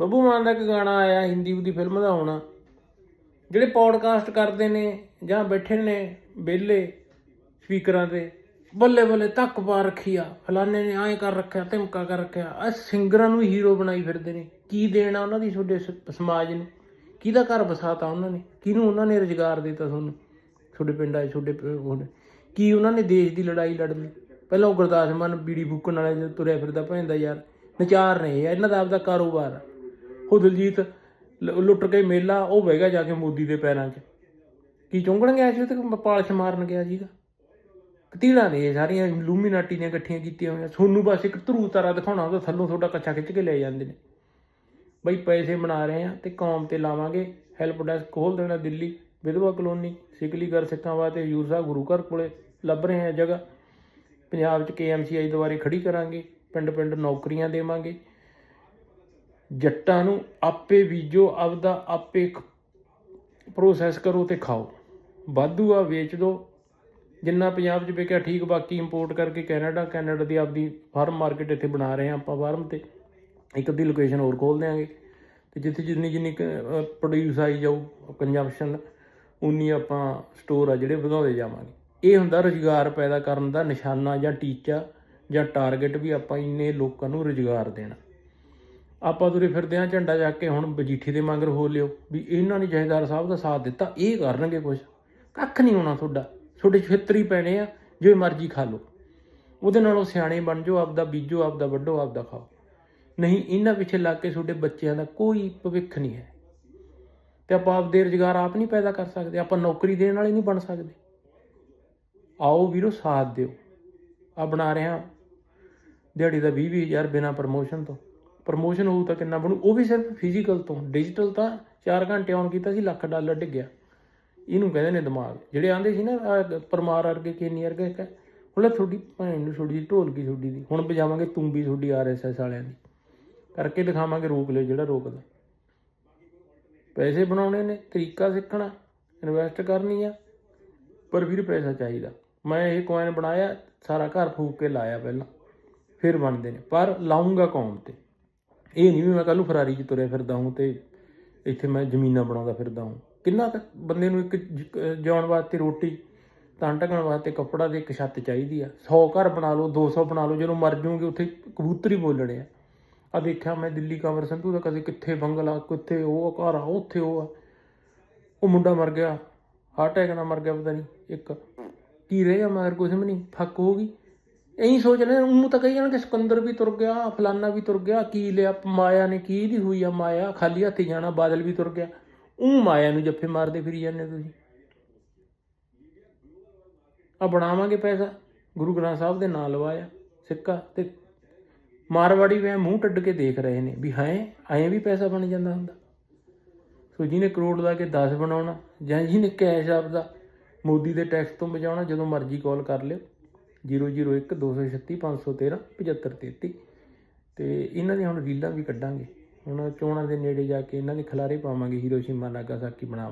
ਬੱਬੂ ਮਾਨ ਦਾ ਇੱਕ ਗਾਣਾ ਆਇਆ ਹਿੰਦੀ ਉਹਦੀ ਫਿਲਮ ਦਾ ਹੋਣਾ। ਜਿਹੜੇ ਪੌਡਕਾਸਟ ਕਰਦੇ ਨੇ ਜਾਂ ਬੈਠੇ ਨੇ ਵਿਹਲੇ ਸਪੀਕਰਾਂ ਤੇ ਬੱਲੇ ਬੱਲੇ ਤੱਕ ਪਾ ਰੱਖੀ ਆ। ਫਲਾਣੇ ਨੇ ਐਂ ਕਰ ਰੱਖਿਆ ਧਮਕਾ ਕਰ ਰੱਖਿਆ। ਆ ਸਿੰਗਰਾਂ ਨੂੰ ਹੀਰੋ ਬਣਾਈ ਫਿਰਦੇ ਨੇ। ਕੀ ਦੇਣਾ ਉਹਨਾਂ ਦੀ ਤੁਹਾਡੇ ਸ- ਸਮਾਜ ਨੂੰ? ਕਿਹਦਾ ਘਰ ਵਸਾਤਾ ਉਹਨਾਂ ਨੇ? ਕਿਹਨੂੰ ਉਹਨਾਂ ਨੇ ਰੁਜ਼ਗਾਰ ਦਿੱਤਾ ਤੁਹਾਨੂੰ? ਤੁਹਾਡੇ ਪਿੰਡਾਂ 'ਚ ਤੁਹਾਡੇ ਪ- ਕੀ ਉਹਨਾਂ ਨੇ ਦੇਸ਼ ਦੀ ਲੜਾਈ ਲੜ ਲਈ? ਪਹਿਲਾਂ ਉਹ ਗੁਰਦਾਸ ਮਾਨ ਬੀੜੀ ਫੂਕਣ ਵਾਲੇ ਤੁਰਿਆ ਫਿਰਦਾ ਭੈਂਦਾ ਯਾਰ ਨਚਾਰ ਨੇ ਇਹ, ਇਹਨਾਂ ਦਾ ਆਪਦਾ ਕਾਰੋਬਾਰ ਆ। ਉਹ ਦਲਜੀਤ ਲ- ਲੁੱਟ ਕੇ ਮੇਲਾ, ਉਹ ਬਹਿ ਗਿਆ ਜਾ ਕੇ ਮੋਦੀ ਦੇ ਪੈਰਾਂ 'ਚ। ਕੀ ਚੁੰਗਣ ਗਿਆ ਸੀ ਉਹ ਤੇ ਪਾਲਿਸ਼ ਮਾਰਨ ਗਿਆ ਜੀਗਾ ਕਤੀੜਾਂ ਨੇ ਇਹ ਸਾਰੀਆਂ ਲੂਮੀਨਾਟੀ ਦੀਆਂ ਇਕੱਠੀਆਂ ਕੀਤੀਆਂ ਹੋਈਆਂ। ਸੋਨੂੰ ਬਸ ਇੱਕ ਧਰੂ ਤਾਰਾ ਦਿਖਾਉਣਾ ਉਹਦਾ ਥੱਲੋਂ ਤੁਹਾਡਾ ਕੱਚਾ ਖਿੱਚ ਕੇ ਲੈ ਜਾਂਦੇ ਨੇ। ਬਈ ਪੈਸੇ ਬਣਾ ਰਹੇ ਆ ਤੇ ਕੌਮ ਤੇ ਲਾਵਾਂਗੇ। ਹੈਲਪ ਡੈਸਕ ਖੋਲ ਦੇਣਾ ਦਿੱਲੀ। ਵਿਧਵਾ ਕਲੋਨੀ, ਸਿਕਲੀ ਕਰ ਸਿੱਖਾਂ ਵਾਸਤੇ ਹਜ਼ੂਰ ਸਾਹਿਬ ਗੁਰੂ ਘਰ ਕੋਲੇ ਲੱਭ ਰਹੇ ਆ ਜਗ੍ਹਾ। ਪੰਜਾਬ 'ਚ ਕੇਐਮਸੀਆਈ ਦੁਆਰੇ ਖੜੀ ਕਰਾਂਗੇ। ਪਿੰਡ ਪਿੰਡ ਨੌਕਰੀਆਂ ਦੇਵਾਂਗੇ। ਜੱਟਾਂ ਨੂੰ ਆਪੇ ਬੀਜੋ, ਆਪਦਾ ਆਪੇ ਪ੍ਰੋਸੈਸ ਕਰੋ ਤੇ ਖਾਓ। ਵਾਧੂ ਆ, ਵੇਚ ਦਿਓ ਜਿੰਨਾ ਪੰਜਾਬ 'ਚ ਵਿਕਿਆ ਠੀਕ, ਬਾਕੀ ਇੰਪੋਰਟ ਕਰਕੇ ਕੈਨੇਡਾ ਕੈਨੇਡਾ ਦੀ ਆਪਦੀ ਫਾਰਮ ਮਾਰਕੀਟ ਇੱਥੇ ਬਣਾ ਰਹੇ ਆ ਆਪਾਂ ਫਾਰਮ ਤੇ। ਇੱਕ ਅੱਧੀ ਲੋਕੇਸ਼ਨ ਹੋਰ ਖੋਲ ਦਿਆਂਗੇ। ਤੇ ਜਿੱਥੇ ਜਿੰਨੀ ਜਿੰਨੀ ਪ੍ਰੋਡਿਊਸ ਆਈ ਜਾਊ ਕੰਜੰਪਸ਼ਨ ਉਨੀ ਆਪਾਂ ਸਟੋਰ ਆ ਜਿਹੜੇ ਵਧਾਉਂਦੇ ਜਾਵਾਂਗੇ। ਇਹ ਹੁੰਦਾ ਰੁਜ਼ਗਾਰ ਪੈਦਾ ਕਰਨ ਦਾ ਨਿਸ਼ਾਨਾ ਜਾਂ ਟੀਚਾ ਜਾਂ ਟਾਰਗੇਟ ਵੀ ਆਪਾਂ ਇੰਨੇ ਲੋਕਾਂ ਨੂੰ ਰੁਜ਼ਗਾਰ ਦੇਣਾ। ਆਪਾਂ ਤੁਰੇ ਫਿਰਦੇ ਆ ਝੰਡਾ ਚੱਕ ਕੇ ਹੁਣ ਬਜੀਠੀ ਦੇ ਮੰਗਰ ਹੋ ਲਿਓ ਵੀ ਇਹਨਾਂ ਨੇ ਜਹੇਦਾਰ ਸਾਹਿਬ ਦਾ ਸਾਥ ਦਿੱਤਾ, ਇਹ ਕਰਨਗੇ ਕੁਝ ਕੱਖ ਨਹੀਂ ਹੋਣਾ ਤੁਹਾਡਾ। ਤੁਹਾਡੇ ਛੇਤਰੀ ਪੈਣੇ ਆ ਜਿਵੇਂ ਮਰਜ਼ੀ ਖਾ ਲਓ। ਉਹਦੇ ਨਾਲੋਂ ਸਿਆਣੇ ਬਣ ਜਾਓ, ਆਪਦਾ ਬੀਜੋ, ਆਪਦਾ ਵੱਢੋ, ਆਪਦਾ ਖਾਓ। ਨਹੀਂ, ਇਹਨਾਂ ਪਿੱਛੇ ਲੱਗ ਕੇ ਤੁਹਾਡੇ ਬੱਚਿਆਂ ਦਾ ਕੋਈ ਭਵਿੱਖ ਨਹੀਂ ਹੈ। ਤੇ ਆਪਾਂ ਆਪਦੇ ਰੁਜ਼ਗਾਰ ਆਪ ਨਹੀਂ ਪੈਦਾ ਕਰ ਸਕਦੇ, ਆਪਾਂ ਨੌਕਰੀ ਦੇਣ ਵਾਲੇ ਨਹੀਂ ਬਣ ਸਕਦੇ। ਆਓ ਵੀਰੋ, ਸਾਥ ਦਿਓ। ਆ ਬਣਾ ਰਿਹਾ ਦਿਹਾੜੀ ਦਾ 20 ਹਜ਼ਾਰ ਬਿਨਾ ਪ੍ਰਮੋਸ਼ਨ ਤੋਂ। ਪ੍ਰਮੋਸ਼ਨ ਹੋਊ ਤਾਂ ਕਿੰਨਾ ਬਣੂ? ਉਹ ਵੀ ਸਿਰਫ ਫਿਜ਼ੀਕਲ ਤੋਂ। ਡਿਜੀਟਲ ਤਾਂ 4 ਘੰਟੇ ਆਨ ਕੀਤਾ ਸੀ, ਲੱਖ ਡਾਲਰ ਡਿੱਗਿਆ। ਇਹਨੂੰ ਕਹਿੰਦੇ ਨੇ ਦਿਮਾਗ। ਜਿਹੜੇ ਆਂਦੇ ਸੀ ਨਾ ਆਹ ਪਰਮਾਰ ਵਰਗੇ, ਕੇਨੀ ਵਰਗੇ, ਇੱਕ ਹੁਣ ਤੁਹਾਡੀ ਭੈਣ ਨੂੰ ਤੁਹਾਡੀ ਢੋਲਕੀ ਤੁਹਾਡੀ ਦੀ। ਹੁਣ ਵਜਾਵਾਂਗੇ ਤੂੰ ਵੀ ਤੁਹਾਡੀ ਆਰਐਸਐਸ ਵਾਲਿਆਂ ਦੀ। ਕਰਕੇ ਦਿਖਾਵਾਂਗੇ ਰੋਕ ਲਿਓ ਜਿਹੜਾ ਰੋਕਦਾ। ਪੈਸੇ ਬਣਾਉਣੇ ਨੇ, ਤਰੀਕਾ ਸਿੱਖਣਾ ਇਨਵੈਸਟ ਕਰਨੀ ਆ। ਪਰ ਵੀਰ ਪੈਸਾ ਚਾਹੀਦਾ। ਮੈਂ ਇਹ ਕੋਇਨ ਬਣਾਇਆ, ਸਾਰਾ ਘਰ ਫੂਕ ਕੇ ਲਾਇਆ ਪਹਿਲਾਂ। ਫਿਰ ਬਣਦੇ ਨੇ। ਪਰ ਲਾਉਂਗਾ ਕੌਮ ਤੇ। ਇਹ ਨਹੀਂ ਵੀ ਮੈਂ ਕੱਲ ਨੂੰ ਫਰਾਰੀ 'ਚ ਤੁਰਿਆ ਫਿਰਦਾ ਹਾਂ ਤੇ ਇੱਥੇ ਮੈਂ ਜ਼ਮੀਨਾਂ ਬਣਾਉਂਦਾ ਫਿਰਦਾ ਹਾਂ। ਕਿੰਨਾ ਤੱਕ ਬੰਦੇ ਨੂੰ ਇੱਕ ਜਿਉਣ ਵਾਸਤੇ ਰੋਟੀ ਤਾਂ ਢਕਣ ਵਾਸਤੇ ਕੱਪੜਾ ਤੇ ਇੱਕ ਛੱਤ ਚਾਹੀਦੀ ਆ। 100 ਘਰ ਬਣਾ ਲਓ 200 ਬਣਾ ਲਓ, ਜਦੋਂ ਮਰ ਜਾਓਗੇ ਉੱਥੇ ਕਬੂਤਰ ਹੀ ਬੋਲਣੇ ਆ। ਆ ਦੇਖਿਆ ਮੈਂ ਦਿੱਲੀ ਕਮਰ ਸੰਧੂ ਦਾ ਕਦੇ ਕਿੱਥੇ ਬੰਗਲਾ, ਕਿੱਥੇ ਉਹ ਘਰ ਆ, ਉੱਥੇ ਉਹ ਆ। ਉਹ ਮੁੰਡਾ ਮਰ ਗਿਆ ਹਾਰਟ ਅਟੈਕ ਨਾਲ ਮਰ ਗਿਆ ਪਤਾ ਨਹੀਂ, ਇੱਕ। ਕੀ ਰਹਿ ਗਿਆ, ਮਗਰ ਕੁਝ ਵੀ ਨਹੀਂ ਫੱਕ ਹੋ ਗਈ। ਇਹੀ ਸੋਚ ਲੈ ਉਹਨੂੰ ਤਾਂ ਕਹੀ ਜਾਣਗੇ ਸਿਕੰਦਰ ਵੀ ਤੁਰ ਗਿਆ, ਫਲਾਨਾ ਵੀ ਤੁਰ ਗਿਆ, ਕੀ ਲਿਆ, ਮਾਇਆ ਨੇ ਕੀ ਦੀ ਹੋਈ ਆ ਮਾਇਆ, ਖਾਲੀ ਹੱਥੀ ਜਾਣਾ, ਬਾਦਲ ਵੀ ਤੁਰ ਗਿਆ। ਉਹ ਮਾਇਆ ਨੂੰ ਜੱਫੇ ਮਾਰਦੇ ਫਿਰੀ ਜਾਂਦੇ ਤੁਸੀਂ। ਆ ਬਣਾਵਾਂਗੇ ਪੈਸਾ, ਗੁਰੂ ਗ੍ਰੰਥ ਸਾਹਿਬ ਦੇ ਨਾਂ ਲਵਾਇਆ, ਸਿੱਕਾ ਤੇ ਮਾਰਵਾੜੀ ਵੇ ਮੂੰਹ ਟੱਡ ਕੇ ਦੇਖ ਰਹੇ ਨੇ ਵੀ ਹੈ, ਐਂ ਵੀ ਪੈਸਾ ਬਣ ਜਾਂਦਾ ਹੁੰਦਾ। ਸੋ ਜਿਹਨੇ ਕਰੋੜ ਲਾ ਕੇ 10 ਬਣਾਉਣਾ ਜਾਂ ਜਿਹਨੇ ਕੈਸ਼ ਆਪਦਾ ਮੋਦੀ ਦੇ ਟੈਕਸ ਤੋਂ ਬਚਾਉਣਾ, ਜਦੋਂ ਮਰਜ਼ੀ ਕਾਲ ਕਰ ਲਿਓ। 001 236 513 7533 ਤੇ ਇਹਨਾਂ ਦੀਆਂ ਹੁਣ ਰੀਲਾਂ ਵੀ ਕੱਢਾਂਗੇ। ਹੁਣ ਚੋਣਾਂ ਦੇ ਨੇੜੇ ਜਾ ਕੇ ਇਹਨਾਂ ਦੇ ਖਿਲਾਰੇ ਪਾਵਾਂਗੇ ਹੀਰੋਸ਼ੀਮਾ ਨਾਗਾਸਾਕੀ ਬਣਾ